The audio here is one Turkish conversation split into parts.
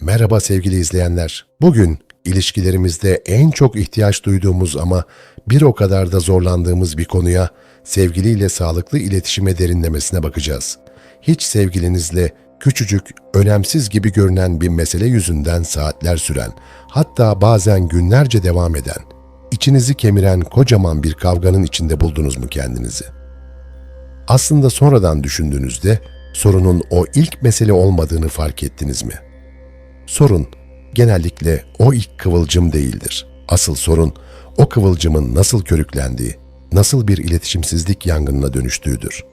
Merhaba sevgili izleyenler. Bugün ilişkilerimizde en çok ihtiyaç duyduğumuz ama bir o kadar da zorlandığımız bir konuya sevgiliyle sağlıklı iletişime derinlemesine bakacağız. Hiç sevgilinizle küçücük, önemsiz gibi görünen bir mesele yüzünden saatler süren, hatta bazen günlerce devam eden, içinizi kemiren kocaman bir kavganın içinde buldunuz mu kendinizi? Aslında sonradan düşündüğünüzde sorunun o ilk mesele olmadığını fark ettiniz mi? Sorun genellikle o ilk kıvılcım değildir. Asıl sorun o kıvılcımın nasıl körüklendiği, nasıl bir iletişimsizlik yangınına dönüştüğüdür.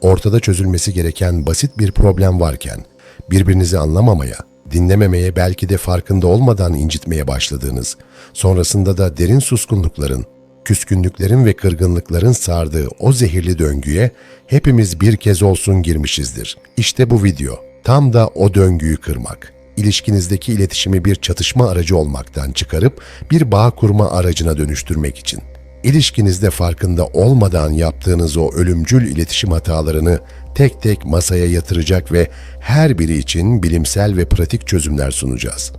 Ortada çözülmesi gereken basit bir problem varken birbirinizi anlamamaya, dinlememeye belki de farkında olmadan incitmeye başladığınız, sonrasında da derin suskunlukların, küskünlüklerin ve kırgınlıkların sardığı o zehirli döngüye hepimiz bir kez olsun girmişizdir. İşte bu video tam da o döngüyü kırmak ilişkinizdeki iletişimi bir çatışma aracı olmaktan çıkarıp bir bağ kurma aracına dönüştürmek için. İlişkinizde farkında olmadan yaptığınız o ölümcül iletişim hatalarını tek tek masaya yatıracak ve her biri için bilimsel ve pratik çözümler sunacağız.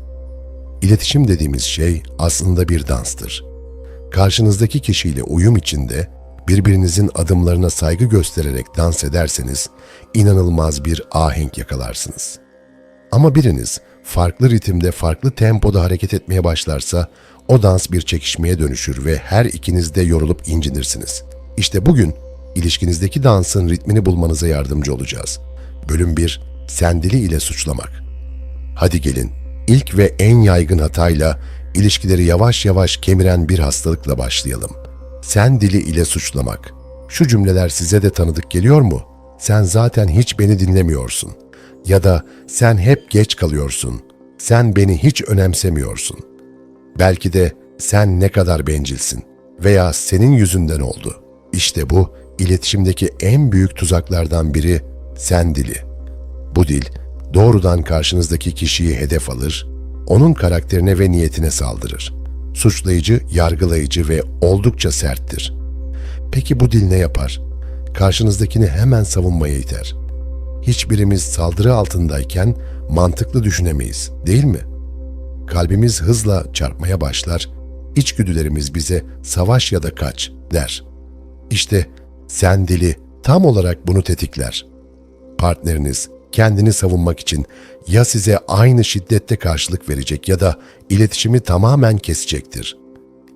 İletişim dediğimiz şey aslında bir danstır. Karşınızdaki kişiyle uyum içinde birbirinizin adımlarına saygı göstererek dans ederseniz inanılmaz bir ahenk yakalarsınız.'' Ama biriniz farklı ritimde, farklı tempoda hareket etmeye başlarsa o dans bir çekişmeye dönüşür ve her ikiniz de yorulup incinirsiniz. İşte bugün ilişkinizdeki dansın ritmini bulmanıza yardımcı olacağız. Bölüm 1 Sen dili ile suçlamak. Hadi gelin ilk ve en yaygın hatayla ilişkileri yavaş yavaş kemiren bir hastalıkla başlayalım. Sen dili ile suçlamak. Şu cümleler size de tanıdık geliyor mu? Sen zaten hiç beni dinlemiyorsun ya da sen hep geç kalıyorsun, sen beni hiç önemsemiyorsun. Belki de sen ne kadar bencilsin veya senin yüzünden oldu. İşte bu iletişimdeki en büyük tuzaklardan biri sen dili. Bu dil doğrudan karşınızdaki kişiyi hedef alır, onun karakterine ve niyetine saldırır. Suçlayıcı, yargılayıcı ve oldukça serttir. Peki bu dil ne yapar? Karşınızdakini hemen savunmaya iter hiçbirimiz saldırı altındayken mantıklı düşünemeyiz, değil mi? Kalbimiz hızla çarpmaya başlar, içgüdülerimiz bize savaş ya da kaç der. İşte sen dili tam olarak bunu tetikler. Partneriniz kendini savunmak için ya size aynı şiddette karşılık verecek ya da iletişimi tamamen kesecektir.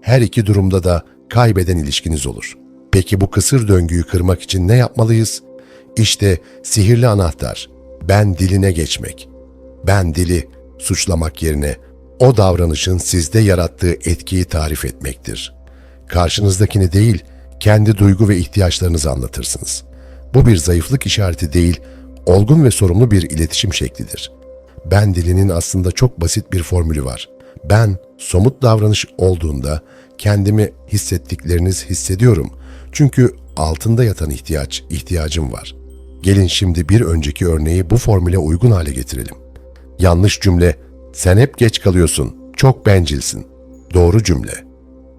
Her iki durumda da kaybeden ilişkiniz olur. Peki bu kısır döngüyü kırmak için ne yapmalıyız? İşte sihirli anahtar, ben diline geçmek. Ben dili suçlamak yerine o davranışın sizde yarattığı etkiyi tarif etmektir. Karşınızdakini değil, kendi duygu ve ihtiyaçlarınızı anlatırsınız. Bu bir zayıflık işareti değil, olgun ve sorumlu bir iletişim şeklidir. Ben dilinin aslında çok basit bir formülü var. Ben somut davranış olduğunda kendimi hissettikleriniz hissediyorum. Çünkü altında yatan ihtiyaç, ihtiyacım var. Gelin şimdi bir önceki örneği bu formüle uygun hale getirelim. Yanlış cümle, sen hep geç kalıyorsun, çok bencilsin. Doğru cümle,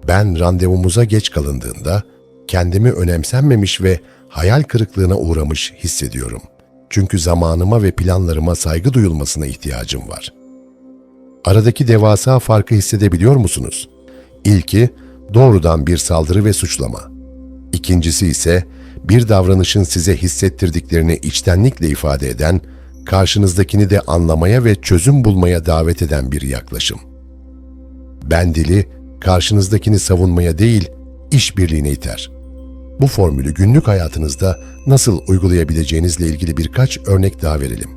ben randevumuza geç kalındığında kendimi önemsenmemiş ve hayal kırıklığına uğramış hissediyorum. Çünkü zamanıma ve planlarıma saygı duyulmasına ihtiyacım var. Aradaki devasa farkı hissedebiliyor musunuz? İlki doğrudan bir saldırı ve suçlama. İkincisi ise bir davranışın size hissettirdiklerini içtenlikle ifade eden, karşınızdakini de anlamaya ve çözüm bulmaya davet eden bir yaklaşım. Ben dili, karşınızdakini savunmaya değil, işbirliğine iter. Bu formülü günlük hayatınızda nasıl uygulayabileceğinizle ilgili birkaç örnek daha verelim.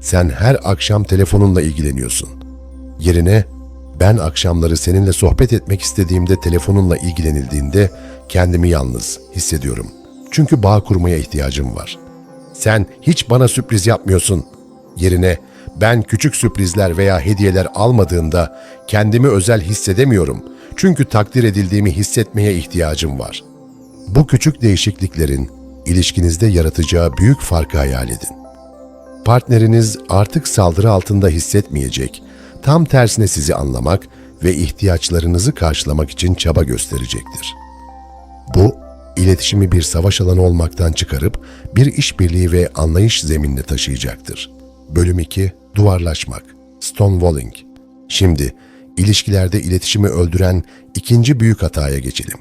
Sen her akşam telefonunla ilgileniyorsun. Yerine ben akşamları seninle sohbet etmek istediğimde telefonunla ilgilenildiğinde kendimi yalnız hissediyorum. Çünkü bağ kurmaya ihtiyacım var. Sen hiç bana sürpriz yapmıyorsun. Yerine ben küçük sürprizler veya hediyeler almadığında kendimi özel hissedemiyorum. Çünkü takdir edildiğimi hissetmeye ihtiyacım var. Bu küçük değişikliklerin ilişkinizde yaratacağı büyük farkı hayal edin. Partneriniz artık saldırı altında hissetmeyecek, tam tersine sizi anlamak ve ihtiyaçlarınızı karşılamak için çaba gösterecektir. Bu iletişimi bir savaş alanı olmaktan çıkarıp bir işbirliği ve anlayış zeminine taşıyacaktır. Bölüm 2 Duvarlaşmak Stonewalling. Şimdi ilişkilerde iletişimi öldüren ikinci büyük hataya geçelim.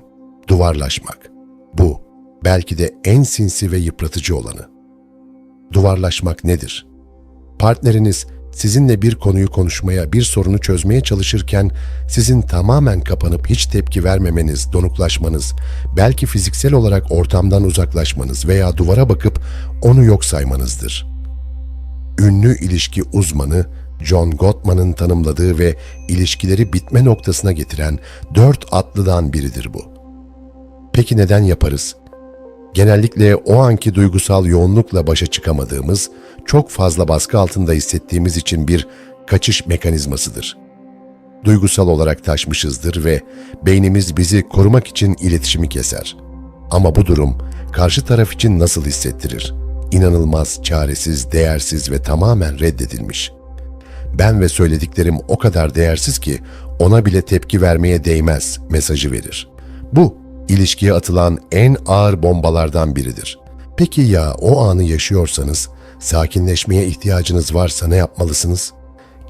Duvarlaşmak. Bu belki de en sinsi ve yıpratıcı olanı. Duvarlaşmak nedir? Partneriniz sizinle bir konuyu konuşmaya, bir sorunu çözmeye çalışırken sizin tamamen kapanıp hiç tepki vermemeniz, donuklaşmanız, belki fiziksel olarak ortamdan uzaklaşmanız veya duvara bakıp onu yok saymanızdır. Ünlü ilişki uzmanı John Gottman'ın tanımladığı ve ilişkileri bitme noktasına getiren dört atlıdan biridir bu. Peki neden yaparız? Genellikle o anki duygusal yoğunlukla başa çıkamadığımız, çok fazla baskı altında hissettiğimiz için bir kaçış mekanizmasıdır. Duygusal olarak taşmışızdır ve beynimiz bizi korumak için iletişimi keser. Ama bu durum karşı taraf için nasıl hissettirir? İnanılmaz, çaresiz, değersiz ve tamamen reddedilmiş. Ben ve söylediklerim o kadar değersiz ki ona bile tepki vermeye değmez mesajı verir. Bu ilişkiye atılan en ağır bombalardan biridir. Peki ya o anı yaşıyorsanız, sakinleşmeye ihtiyacınız varsa ne yapmalısınız?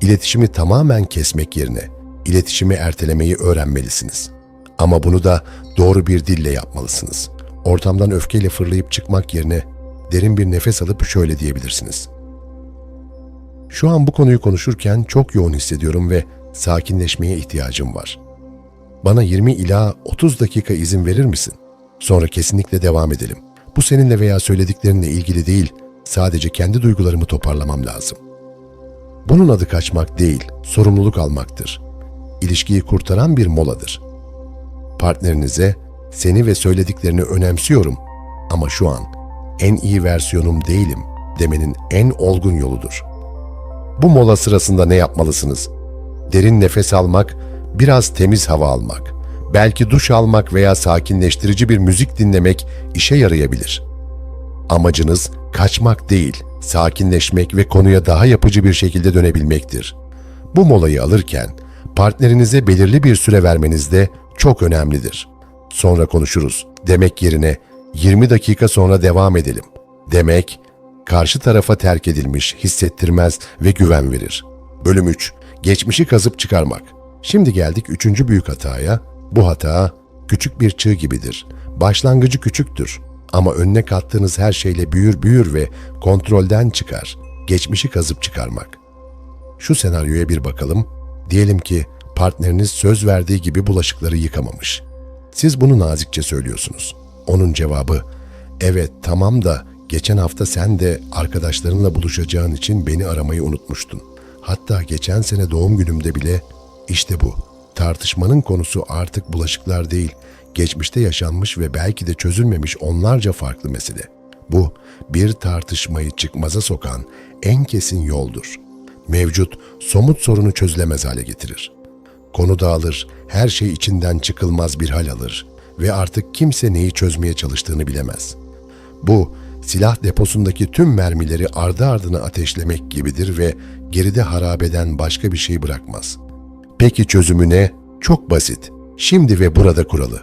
İletişimi tamamen kesmek yerine iletişimi ertelemeyi öğrenmelisiniz. Ama bunu da doğru bir dille yapmalısınız. Ortamdan öfkeyle fırlayıp çıkmak yerine derin bir nefes alıp şöyle diyebilirsiniz. Şu an bu konuyu konuşurken çok yoğun hissediyorum ve sakinleşmeye ihtiyacım var. Bana 20 ila 30 dakika izin verir misin? Sonra kesinlikle devam edelim. Bu seninle veya söylediklerinle ilgili değil, sadece kendi duygularımı toparlamam lazım. Bunun adı kaçmak değil, sorumluluk almaktır. İlişkiyi kurtaran bir moladır. Partnerinize seni ve söylediklerini önemsiyorum ama şu an en iyi versiyonum değilim demenin en olgun yoludur. Bu mola sırasında ne yapmalısınız? Derin nefes almak biraz temiz hava almak, belki duş almak veya sakinleştirici bir müzik dinlemek işe yarayabilir. Amacınız kaçmak değil, sakinleşmek ve konuya daha yapıcı bir şekilde dönebilmektir. Bu molayı alırken partnerinize belirli bir süre vermeniz de çok önemlidir. Sonra konuşuruz demek yerine 20 dakika sonra devam edelim demek karşı tarafa terk edilmiş hissettirmez ve güven verir. Bölüm 3. Geçmişi kazıp çıkarmak. Şimdi geldik üçüncü büyük hataya. Bu hata küçük bir çığ gibidir. Başlangıcı küçüktür ama önüne kattığınız her şeyle büyür büyür ve kontrolden çıkar. Geçmişi kazıp çıkarmak. Şu senaryoya bir bakalım. Diyelim ki partneriniz söz verdiği gibi bulaşıkları yıkamamış. Siz bunu nazikçe söylüyorsunuz. Onun cevabı, evet tamam da geçen hafta sen de arkadaşlarınla buluşacağın için beni aramayı unutmuştun. Hatta geçen sene doğum günümde bile işte bu. Tartışmanın konusu artık bulaşıklar değil, geçmişte yaşanmış ve belki de çözülmemiş onlarca farklı mesele. Bu, bir tartışmayı çıkmaza sokan en kesin yoldur. Mevcut, somut sorunu çözülemez hale getirir. Konu dağılır, her şey içinden çıkılmaz bir hal alır ve artık kimse neyi çözmeye çalıştığını bilemez. Bu, silah deposundaki tüm mermileri ardı ardına ateşlemek gibidir ve geride harabeden başka bir şey bırakmaz.'' Peki çözümü ne? Çok basit. Şimdi ve burada kuralı.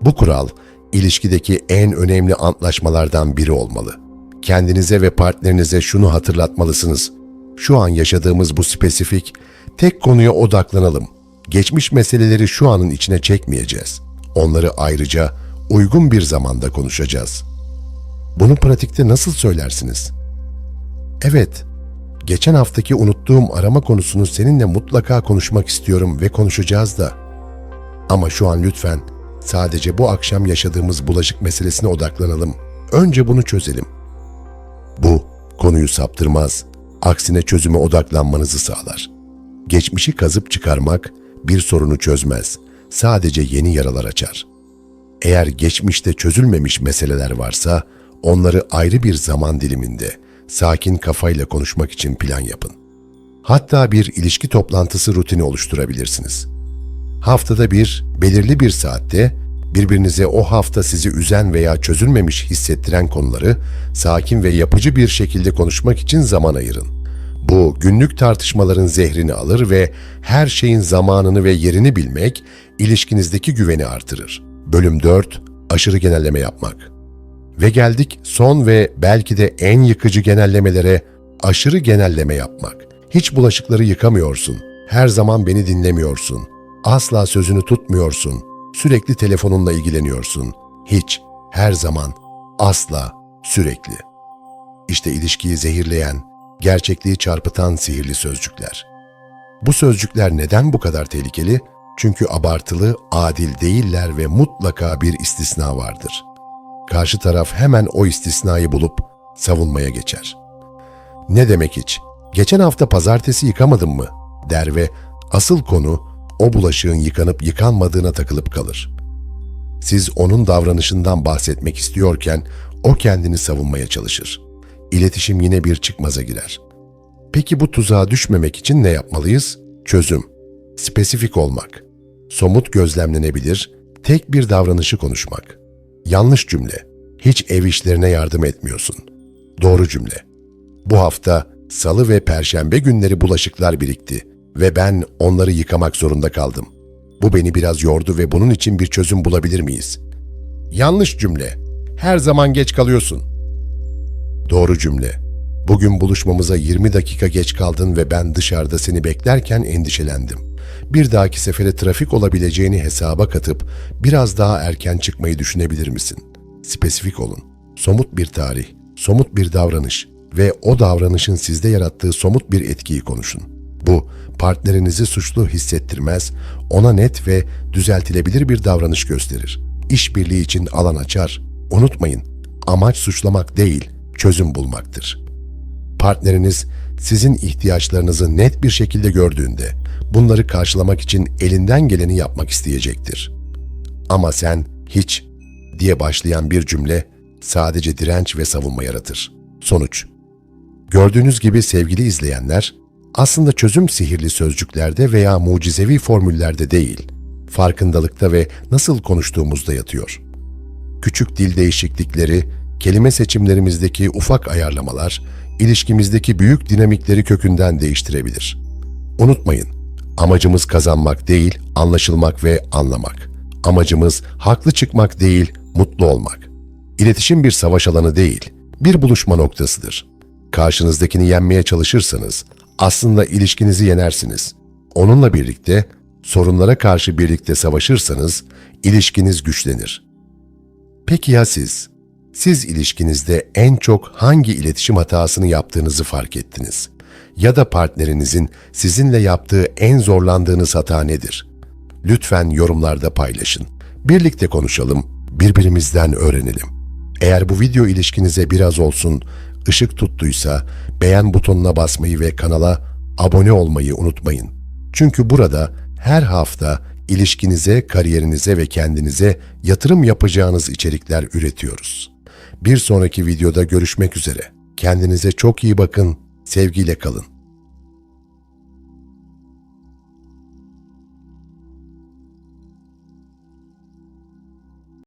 Bu kural, ilişkideki en önemli antlaşmalardan biri olmalı. Kendinize ve partnerinize şunu hatırlatmalısınız. Şu an yaşadığımız bu spesifik, tek konuya odaklanalım. Geçmiş meseleleri şu anın içine çekmeyeceğiz. Onları ayrıca uygun bir zamanda konuşacağız. Bunu pratikte nasıl söylersiniz? Evet, Geçen haftaki unuttuğum arama konusunu seninle mutlaka konuşmak istiyorum ve konuşacağız da. Ama şu an lütfen sadece bu akşam yaşadığımız bulaşık meselesine odaklanalım. Önce bunu çözelim. Bu konuyu saptırmaz, aksine çözüme odaklanmanızı sağlar. Geçmişi kazıp çıkarmak bir sorunu çözmez, sadece yeni yaralar açar. Eğer geçmişte çözülmemiş meseleler varsa, onları ayrı bir zaman diliminde, sakin kafayla konuşmak için plan yapın. Hatta bir ilişki toplantısı rutini oluşturabilirsiniz. Haftada bir, belirli bir saatte birbirinize o hafta sizi üzen veya çözülmemiş hissettiren konuları sakin ve yapıcı bir şekilde konuşmak için zaman ayırın. Bu günlük tartışmaların zehrini alır ve her şeyin zamanını ve yerini bilmek ilişkinizdeki güveni artırır. Bölüm 4 Aşırı genelleme yapmak. Ve geldik son ve belki de en yıkıcı genellemelere aşırı genelleme yapmak. Hiç bulaşıkları yıkamıyorsun. Her zaman beni dinlemiyorsun. Asla sözünü tutmuyorsun. Sürekli telefonunla ilgileniyorsun. Hiç, her zaman, asla, sürekli. İşte ilişkiyi zehirleyen, gerçekliği çarpıtan sihirli sözcükler. Bu sözcükler neden bu kadar tehlikeli? Çünkü abartılı, adil değiller ve mutlaka bir istisna vardır. Karşı taraf hemen o istisnayı bulup savunmaya geçer. Ne demek hiç? Geçen hafta pazartesi yıkamadın mı? der ve asıl konu o bulaşığın yıkanıp yıkanmadığına takılıp kalır. Siz onun davranışından bahsetmek istiyorken o kendini savunmaya çalışır. İletişim yine bir çıkmaza girer. Peki bu tuzağa düşmemek için ne yapmalıyız? Çözüm. Spesifik olmak. Somut gözlemlenebilir, tek bir davranışı konuşmak. Yanlış cümle. Hiç ev işlerine yardım etmiyorsun. Doğru cümle. Bu hafta salı ve perşembe günleri bulaşıklar birikti ve ben onları yıkamak zorunda kaldım. Bu beni biraz yordu ve bunun için bir çözüm bulabilir miyiz? Yanlış cümle. Her zaman geç kalıyorsun. Doğru cümle. Bugün buluşmamıza 20 dakika geç kaldın ve ben dışarıda seni beklerken endişelendim. Bir dahaki sefere trafik olabileceğini hesaba katıp biraz daha erken çıkmayı düşünebilir misin? Spesifik olun. Somut bir tarih, somut bir davranış ve o davranışın sizde yarattığı somut bir etkiyi konuşun. Bu, partnerinizi suçlu hissettirmez, ona net ve düzeltilebilir bir davranış gösterir. İşbirliği için alan açar. Unutmayın, amaç suçlamak değil, çözüm bulmaktır. Partneriniz sizin ihtiyaçlarınızı net bir şekilde gördüğünde bunları karşılamak için elinden geleni yapmak isteyecektir. Ama sen hiç diye başlayan bir cümle sadece direnç ve savunma yaratır. Sonuç Gördüğünüz gibi sevgili izleyenler, aslında çözüm sihirli sözcüklerde veya mucizevi formüllerde değil, farkındalıkta ve nasıl konuştuğumuzda yatıyor. Küçük dil değişiklikleri, kelime seçimlerimizdeki ufak ayarlamalar, ilişkimizdeki büyük dinamikleri kökünden değiştirebilir. Unutmayın, amacımız kazanmak değil, anlaşılmak ve anlamak. Amacımız haklı çıkmak değil, mutlu olmak. İletişim bir savaş alanı değil, bir buluşma noktasıdır. Karşınızdakini yenmeye çalışırsanız aslında ilişkinizi yenersiniz. Onunla birlikte sorunlara karşı birlikte savaşırsanız ilişkiniz güçlenir. Peki ya siz? Siz ilişkinizde en çok hangi iletişim hatasını yaptığınızı fark ettiniz? Ya da partnerinizin sizinle yaptığı en zorlandığınız hata nedir? Lütfen yorumlarda paylaşın. Birlikte konuşalım, birbirimizden öğrenelim. Eğer bu video ilişkinize biraz olsun ışık tuttuysa beğen butonuna basmayı ve kanala abone olmayı unutmayın. Çünkü burada her hafta ilişkinize, kariyerinize ve kendinize yatırım yapacağınız içerikler üretiyoruz. Bir sonraki videoda görüşmek üzere. Kendinize çok iyi bakın, sevgiyle kalın.